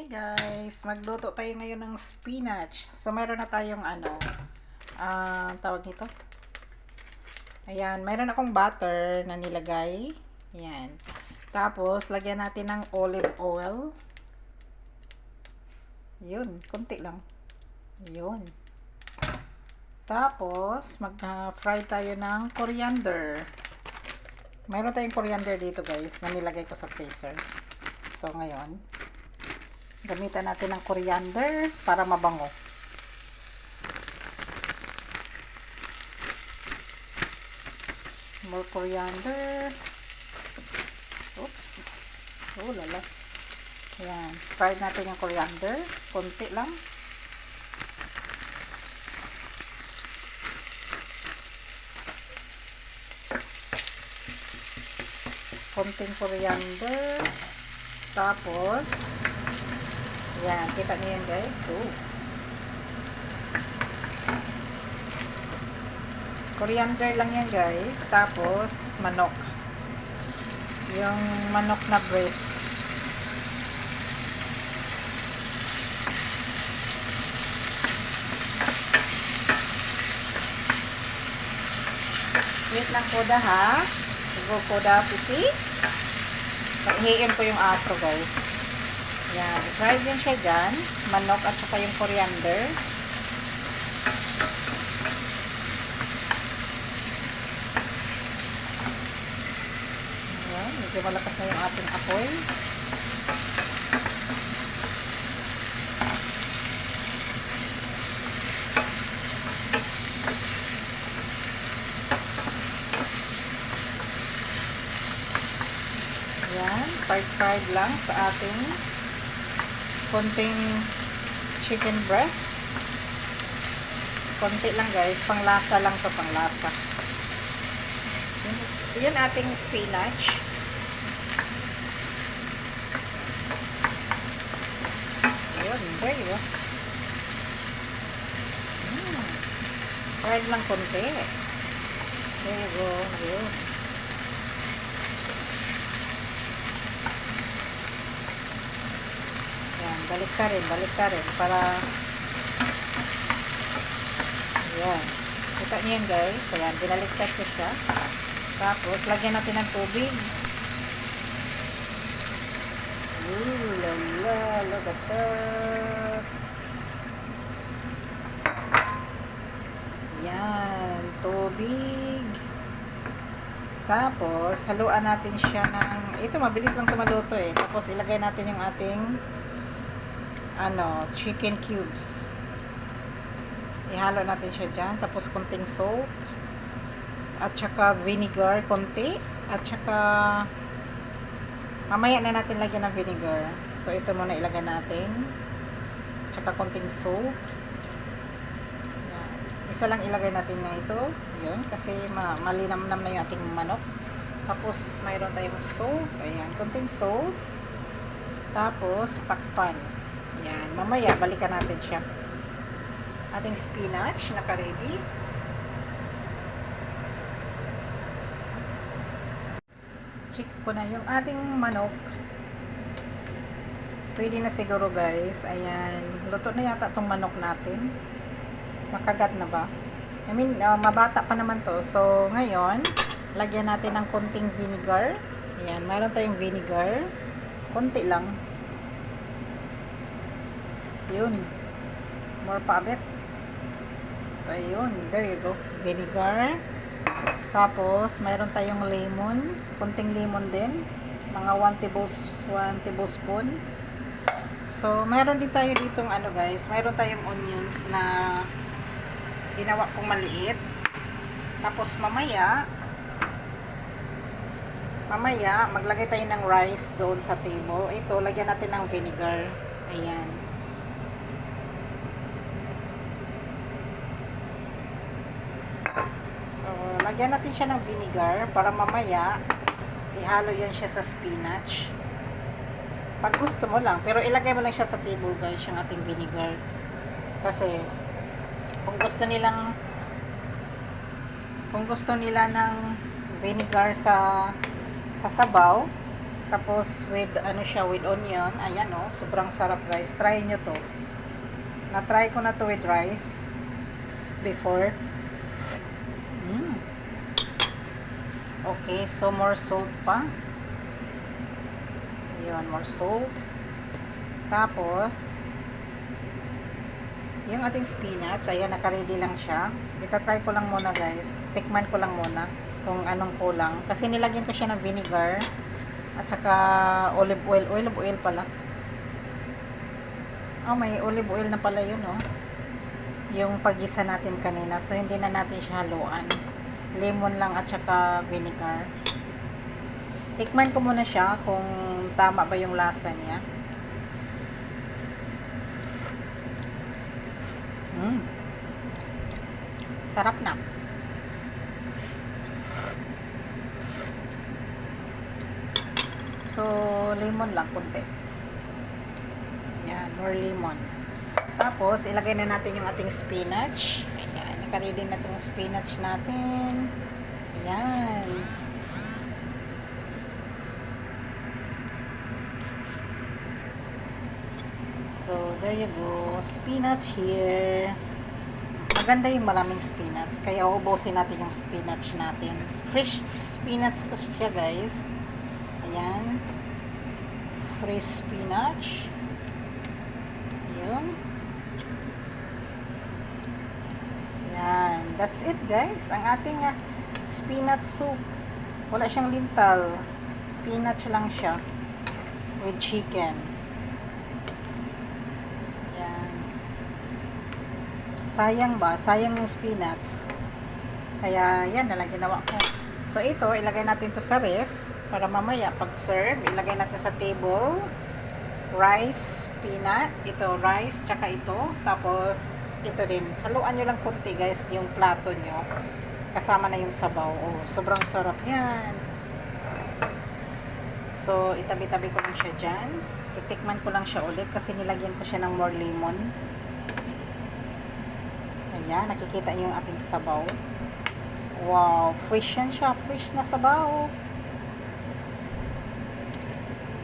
Hi guys, magluto tayo ngayon ng spinach. So meron na tayong ano, ah, tawag nito. Ayan, meron akong butter na nilagay. Ayan. Tapos lagyan natin ng olive oil. Yun, konti lang. Yun. Tapos mag-fry tayo ng coriander. Meron tayong coriander dito guys na nilagay ko sa freezer. So ngayon, Gamitan natin ng coriander para mabango. More coriander. Oops. Oh, lala. Ayan. Fry natin yung coriander. Konti lang. Konting coriander. Tapos, yan, kita niyo yan guys. So, coriander lang yan guys. Tapos, manok. Yung manok na breast. Wait lang po da ha. Siguro po da piti. Pahihin ko yung aso guys. Yan. I-fry din siya dyan. Manok at saka yung coriander. Yan. Medyo malakas na yung ating apoy. Yan. Fried-fried lang sa ating konting chicken breast. Konti lang guys. Panglasa lang to panglasa. Yun, ating spinach. Yun. There you go. Fried lang konti. There you go. Yun. Yan, balik ka rin, balik ka rin para Ayan. Kita niyo yan guys. Ayan, binaliktad ko siya. Tapos, lagyan natin ng tubig. Ooh, lala, look at that. Yan, tubig. Tapos, haluan natin siya ng, ito mabilis lang tumaluto eh. Tapos, ilagay natin yung ating ano, chicken cubes. Ihalo natin siya dyan. Tapos, konting salt. At saka vinegar, konti. At saka, mamaya na natin lagyan ng vinegar. So, ito muna ilagay natin. At saka, konting salt. Yan. Isa lang ilagay natin na ito. Yun. Kasi, ma malinamnam na yung ating manok. Tapos, mayroon tayong salt. Ayan. Konting salt. Tapos, takpan. Yan. Mamaya, balikan natin siya. Ating spinach, naka-ready. Check ko na yung ating manok. Pwede na siguro guys. Ayan. Luto na yata tong manok natin. Makagat na ba? I mean, uh, mabata pa naman to. So, ngayon, lagyan natin ng konting vinegar. Ayan. Mayroon tayong vinegar. Konti lang. Yun. More pa a bit. Ayun. There you go. Vinegar. Tapos, mayroon tayong lemon. Kunting lemon din. Mga 1 tablespoon. 1 tablespoon. So, mayroon din tayo ditong ano guys. Mayroon tayong onions na ginawa kong maliit. Tapos, mamaya, mamaya, maglagay tayo ng rice doon sa table. Ito, lagyan natin ng vinegar. Ayan. So, lagyan natin siya ng vinegar para mamaya ihalo yan siya sa spinach. Pag gusto mo lang, pero ilagay mo lang siya sa table guys, yung ating vinegar. Kasi, kung gusto nilang kung gusto nila ng vinegar sa sa sabaw, Tapos with ano siya with onion. Ayan oh, sobrang sarap guys. Try nyo to. Na-try ko na to with rice before. Mm. Okay, so more salt pa. Yun, more salt. Tapos, yung ating spinach, ayan, nakaready lang siya. Itatry ko lang muna guys. Tikman ko lang muna kung anong kulang. Kasi nilagyan ko siya ng vinegar at saka olive oil. Olive oil pala. Oh, may olive oil na pala yun, oh. Yung pagisa natin kanina. So, hindi na natin siya haluan. Lemon lang at saka vinegar. Tikman ko muna siya kung tama ba yung lasa niya. Mm. Sarap na. So, lemon lang, kunti. Yan, more lemon. Tapos, ilagay na natin yung ating spinach. Ayan, nakaredy na itong spinach natin. Ayan. So, there you go. Spinach here. Maganda yung maraming spinach. Kaya uubusin natin yung spinach natin. Fresh spinach to siya, guys. Ayan. Fresh spinach. Ayan. That's it, guys. Ang ating uh, spinach soup. Wala siyang lintal. Spinach lang siya. With chicken. Yan. Sayang ba? Sayang yung spinach. Kaya, yan, nalang ginawa ko. So, ito, ilagay natin to sa ref. Para mamaya, pag-serve, ilagay natin sa table. Rice, peanut. Ito, rice, tsaka ito. Tapos, ito din. Haluan nyo lang konti, guys, yung plato nyo. Kasama na yung sabaw. Oh, sobrang sarap yan. So, itabi-tabi ko lang siya dyan. Titikman ko lang siya ulit kasi nilagyan ko siya ng more lemon. Ayan, nakikita niyo yung ating sabaw. Wow, fresh yan siya. Fresh na sabaw.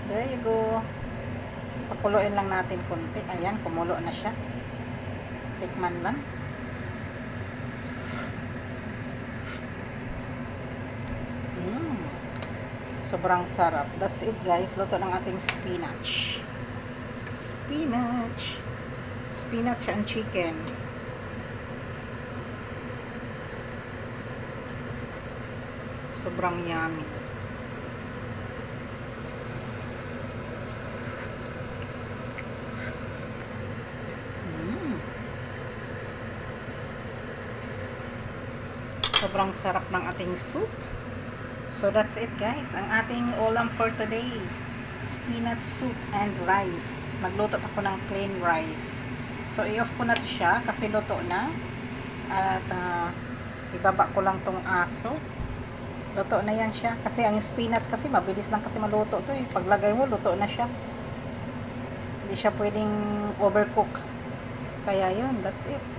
There you go. Pakuluin lang natin konti. Ayan, kumulo na siya. Tikman lang. Mm. Sobrang sarap. That's it guys. Luto ng ating spinach. Spinach. Spinach and chicken. Sobrang yummy. Mm. Sobrang sarap ng ating soup. So that's it guys. Ang ating ulam for today. Spinach soup and rice. Magluto ako ng plain rice. So i-off ko na to siya kasi luto na. At uh, ibaba ko lang tong aso. Luto na yan siya. Kasi ang spinach kasi mabilis lang kasi maluto to eh. Paglagay mo, luto na siya. Hindi siya pwedeng overcook. Kaya yun, that's it.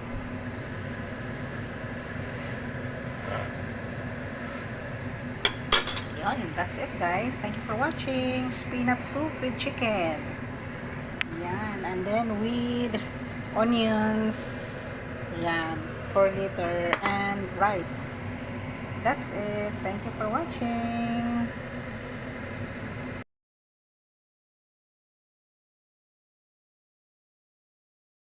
Yun, that's it guys. Thank you for watching. Spinach soup with chicken. Yan. And then with onions. Yan. 4 liter and rice. That's it. Thank you for watching.